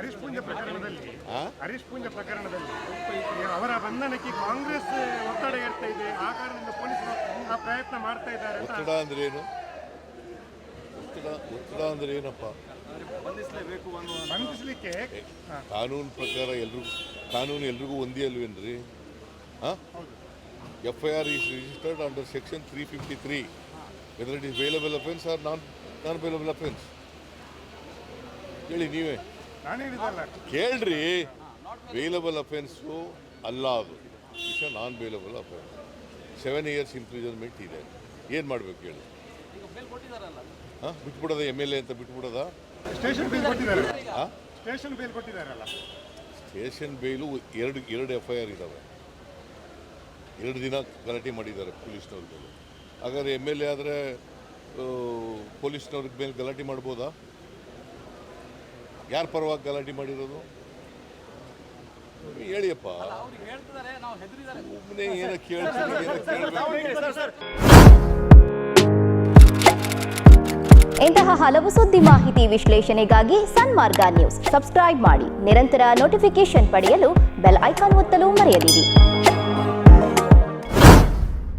ಹರೀಶ್ ಪೂಂಜ ಪ್ರಕರಣದಲ್ಲಿ? ಹರೀಶ್ ಪೂಂಜ ಪ್ರಕರಣದಲ್ಲಿ. ಅವರ ಬಂಧನಕ್ಕೆ ಕಾಂಗ್ರೆಸ್ ಒತ್ತಡ ಇರ್ತಾ ಇದೆ. ಆ ಕಾರಣದಿಂದ ಪೊಲೀಸರು ಆ ಪ್ರಯತ್ನ ಮಾಡ್ತಾ ಇದ್ದಾರೆ ಒತ್ತಡ ಅಂದ್ರೆ ಏನು? ಒತ್ತಡ ಒತ್ತಡ ಅಂದ್ರೆ ಏನಪ್ಪ? ಬಂಧಿಸಲಿಕ್ಕೆ ಕಾನೂನು ಪ್ರಕಾರ ಎಲ್ರಿಗೂ ಕಾನೂನು ಎಲ್ರಿಗೂ ಒಂದೇ ಅಲ್ವೇನ್ರಿ ಹಾಂ F I R is registered under section three fifty three whether it is bailable offence or non non bailable offence ಹೇಳಿ ನೀವೇ. ಕೇಳ್ರಿ. ವೇಲಬಲ್ ಅಫೆನ್ಸು ಅಲ್ಲ ಅದು. ವಿಷಯ non bailable offence seven years imprisonment ಇದೆ. ಏನು ಮಾಡಬೇಕು ಹೇಳಿ? ಹಾಂ? ಬಿಟ್ಬಿಡೋದ ಎಂ ಎಲ್ ಎ ಅಂತ ಬಿಟ್ಬಿಡೋದ? ಸ್ಟೇಷನ್ ಬೇಲ್ ಕೊಟ್ಟಿದ್ದಾರೆ. ಹಾಂ? ಸ್ಟೇಷನ್ ಬೇಲ್ ಕೊಟ್ಟಿದ್ದಾರಲ್ಲ. ಸ್ಟೇಷನ್ ಬೇಲು ಎರಡು ಎರಡು ಎಫ್ ಐ ಆರ್ ಇದ್ದಾವೆ ಎರಡು ದಿನ ಗಲಾಟೆ ಮಾಡಿದ್ದಾರೆ ಪೊಲೀಸ್ನವ್ರ ಮೇಲೆ ಹಾಗಾದ್ರೆ ಎಂ ಎಲ್ ಎ ಆದರೆ ಪೊಲೀಸ್ನವ್ರ ಮೇಲೆ ಗಲಾಟೆ ಮಾಡ್ಬೋದಾ? ಯಾರ ಪರವಾಗಿ ಗಲಾಟೆ ಮಾಡಿರೋದು? ಹೇಳಿಯಪ್ಪ. ಏನೋ ಕೇಳ್ತೀನಿ ಏನೋ ಕೇಳ್ಬೇಕು. ಇಂತಹ ಹಲವು ಸುದ್ದಿ ಮಾಹಿತಿ ವಿಶ್ಲೇಷಣೆಗಾಗಿ ಸನ್ಮಾರ್ಗ ನ್ಯೂಸ್. ಸಬ್ಸ್ಕ್ರೈಬ್ ಮಾಡಿ. ನಿರಂತರ ನೋಟಿಫಿಕೇಶನ್ ಪಡೆಯಲು ಬೆಲ್ ಐಕಾನ್ ಒತ್ತಲು ಮರೆಯದಿರಿ.